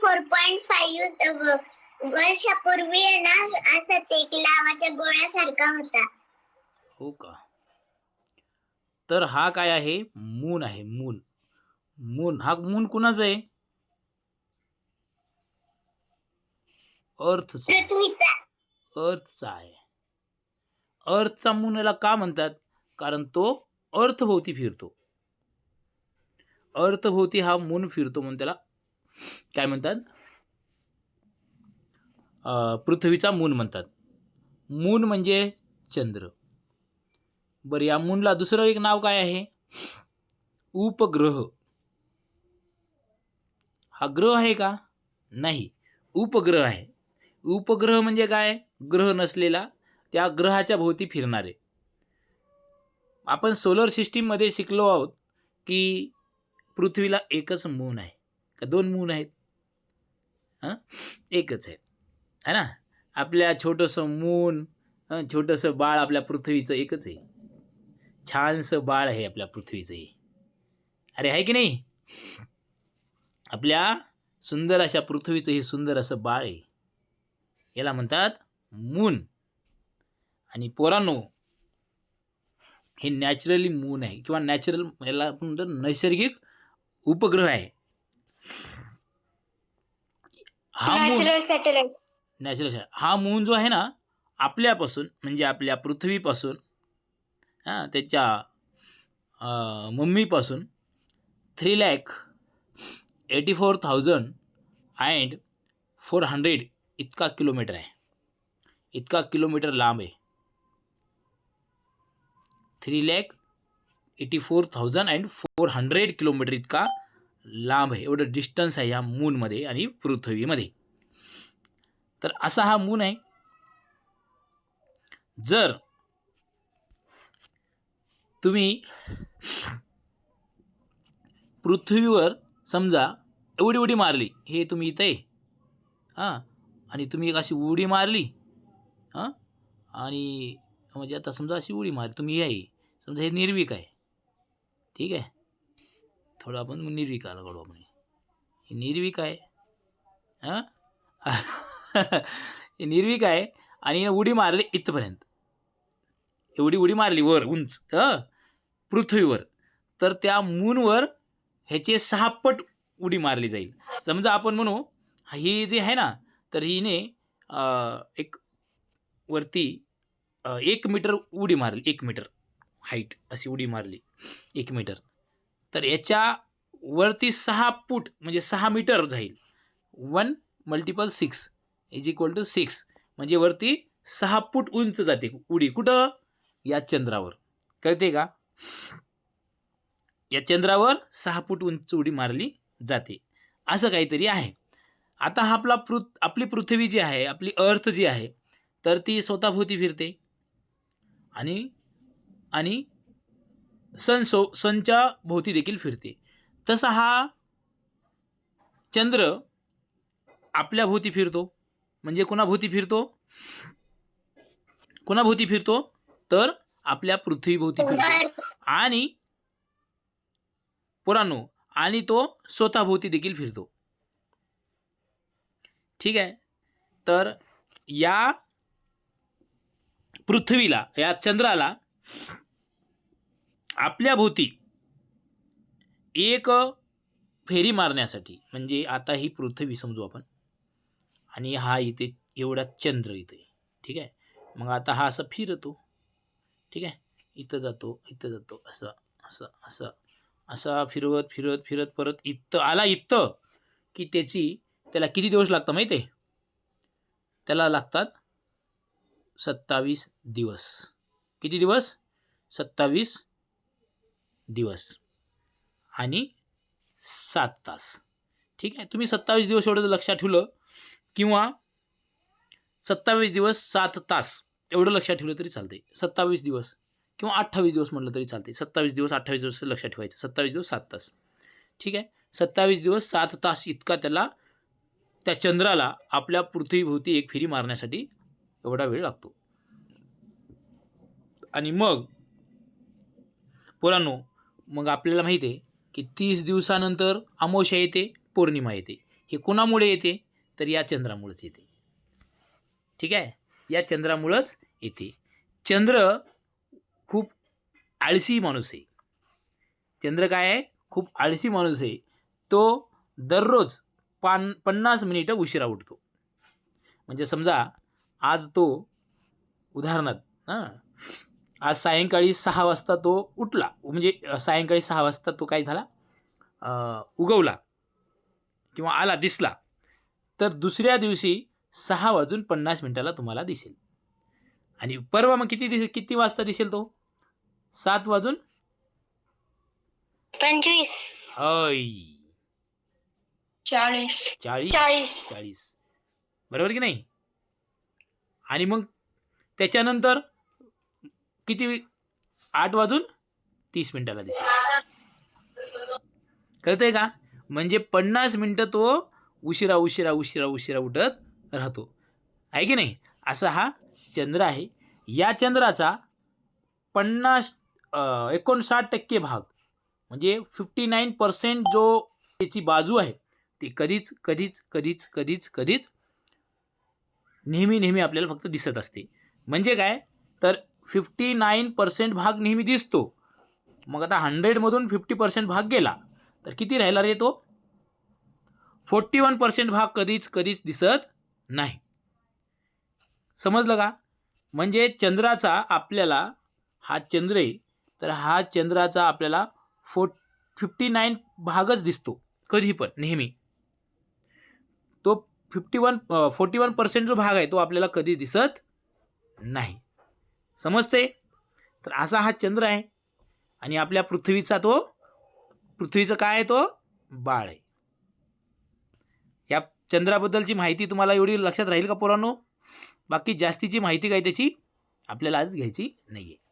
Four point five वर्षापूर्वी आहे ना असं ते एक लावाच्या गोळ्यासारखा होता. हो का? तर हा काय आहे? मून आहे मून मून हा मून कुणाचा आहे? अर्थचा पृथ्वीचा. अर्थचा आहे. अर्थचा मून याला का म्हणतात? कारण तो अर्थभोवती फिरतो. अर्थभोवती हा मून फिरतो म्हणून त्याला काय म्हणतात? पृथ्वीचा मून म्हणतात. मून म्हणजे चंद्र. बरं या मूनला दुसरं एक नाव काय आहे? उपग्रह. हा ग्रह आहे का? नाही. उपग्रह आहे. उपग्रह म्हणजे काय? ग्रह नसलेला त्या ग्रहाच्या भोवती फिरणारे. आपण सोलर सिस्टीममध्ये शिकलो आहोत की पृथ्वीला एकच मून आहे. का दोन मून आहेत? हां? एकच आहे. है ना? आपल्या छोटंसं मून छोटंसं बाळ आपल्या पृथ्वीचं एकच आहे. छानसं बाळ आहे आपल्या पृथ्वीचं हे. अरे आहे की नाही? आपल्या सुंदर अशा पृथ्वीचं हे सुंदर असं बाळ आहे. याला म्हणतात मून. आणि पोरांनो हे नॅचरली मून आहे किंवा नॅचरल याला आपण म्हणतो नैसर्गिक उपग्रह आहे. हा मून नॅचरल सॅटेलाइट नॅचरल हा मून जो आहे ना आपल्यापासून म्हणजे आपल्या पृथ्वीपासून हां त्याच्या अं, मम्मीपासून three lakh eighty four thousand and four hundred इतका किलोमीटर आहे. इतका किलोमीटर लांब आहे. Three lakh eighty four thousand and four hundred kilometre इतका लांब आहे. एवढं डिस्टन्स आहे या मूनमध्ये आणि पृथ्वीमध्ये. तर असा हा मून आहे. जर तुम्ही पृथ्वीवर समजा एवढी उडी मारली हे तुम्ही इथं आहे. हां? आणि तुम्ही एक अशी उडी मारली हां? आणि म्हणजे आता समजा अशी उडी मारली तुम्ही हे आहे. समजा हे निर्विक आहे. ठीक आहे? थोडं आपण निर्विकाला काढू आपण हे निर्विक आहे. हां? हे निर्विक आहे आणि उडी मारली इथपर्यंत. एवढी उडी मारली वर उंच हं? पृथ्वीवर. तर त्या मूनवर ह्याचे सहा पट उडी मारली जाईल. समजा आपण म्हणू ही जी आहे ना तर हिने एक वरती एक मीटर उडी मारली एक मीटर. हाईट अशी उडी मारली एक मीटर. तर याच्या वरती सहा फूट म्हणजे सहा मीटर जाईल. One multiple six is equal to six. म्हणजे वरती सहा फूट उंच जाते उडी. कुठं? या चंद्रावर. कळते का? या चंद्रावर सहा फूट उंच उडी मारली जाते. असं काहीतरी आहे. आता हा आपला पृ आपली पृथ्वी जी आहे आपली अर्थ जी आहे तर ती स्वतःभोवती फिरते. आणि आणि सन सो सनच्या भोवती देखील फिरते. तसा हा चंद्र आपल्या भोवती फिरतो. म्हणजे कोणाभोवती फिरतो? कोणाभोवती फिरतो? तर आपल्या पृथ्वीभोवती फिरतो. आणि पुराणो. आणि तो स्वतःभोवती देखील फिरतो. ठीक आहे? तर या पृथ्वीला या चंद्राला आपल्या भोवती एक फेरी मारण्यासाठी म्हणजे आता ही पृथ्वी समजू आपण आणि हा इथे एवढा चंद्र इथे ठीक आहे? मग आता हा असं फिरतो ठीक आहे? इथं जातो इथं जातो असं असं असं असा फिरवत फिरत फिरत परत इथं आला इथं की त्याची त्याला किती दिवस लागतात माहिती आहे? त्याला लागतात सत्तावीस दिवस. किती दिवस? सत्तावीस दिवस. आणि सात तास. ठीक आहे? तुम्ही सत्तावीस दिवस एवढं जर लक्षात ठेवलं किंवा सत्तावीस दिवस सात तास एवढं लक्षात ठेवलं तरी चालते सत्तावीस दिवस किंवा अठ्ठावीस दिवस म्हटलं तरी चालते सत्तावीस दिवस अठ्ठावीस दिवस लक्षात ठेवायचं. सत्तावीस दिवस सात तास. ठीक आहे? सत्तावीस दिवस सात तास इतका त्याला त्या चंद्राला आपल्या पृथ्वीभोवती एक फेरी मारण्यासाठी एवढा वेळ लागतो. आणि मग पोरांनो मग आपल्याला माहिती आहे की तीस दिवसानंतर अमावस्या येते पौर्णिमा येते. हे कोणामुळे येते? तर या चंद्रामुळेच येते. ठीक आहे? या चंद्रामुळंच येते. चंद्र खूप आळशी माणूस आहे. चंद्र काय आहे? खूप आळशी माणूस आहे. तो दररोज पान पन्नास मिनिटं उशिरा उठतो. म्हणजे समजा आज तो उदाहरणार्थ हां आज सायंकाळी सहा वाजता तो उठला. म्हणजे सायंकाळी सहा वाजता तो काय झाला? उगवला किंवा आला दिसला. तर दुसऱ्या दिवशी सहा वाजून पन्नास मिनिटाला तुम्हाला दिसेल. आणि परवा मग किती दिसेल किती वाजता दिसेल तो? सात वाजून? पंचवीस. चाळीस? चाळीस. चाळीस. बरोबर की नाही? आणि मग त्याच्यानंतर किती आठ वाजून तीस मिनिटाला दिसेल. कळतंय का? म्हणजे पन्नास मिनटं तो उशिरा उशिरा उशिरा उशिरा उठत राहतो. आहे की नाही? असा हा चंद्र आहे. या चंद्राचा पन्नास एकोणसाठ टक्के भाग म्हणजे फिफ्टी नाईन पर्सेंट जो त्याची बाजू आहे ती कधीच कधीच कधीच कधीच कधीच नेहमी नेहमी आपल्याला फक्त दिसत असते. म्हणजे काय? तर फिफ्टी नाईन पर्सेंट भाग नेहमी दिसतो. मग आता हंड्रेडमधून फिफ्टी पर्सेंट भाग गेला. तर किती राहिला रे तो? फोर्टी वन पर्सेंट भाग कधीच कधीच दिसत नाही. समजलं का? म्हणजे चंद्राचा आपल्याला हा चंद्र आहे तर हा चंद्राचा आपल्याला फो फिफ्टी नाईन भागच दिसतो. कधी पण नेहमी. तो fifty one forty one percent जो भाग आहे तो आपल्याला कधी दिसत नाही. समजते? तर असा हा चंद्र आहे. आणि आपल्या पृथ्वीचा तो पृथ्वीचं काय आहे तो? बाळ आहे. या चंद्राबद्दलची माहिती तुम्हाला एवढी लक्षात राहील का पोरांनो? बाकी जास्तीची माहिती काय त्याची आपल्याला आज घ्यायची नाही आहे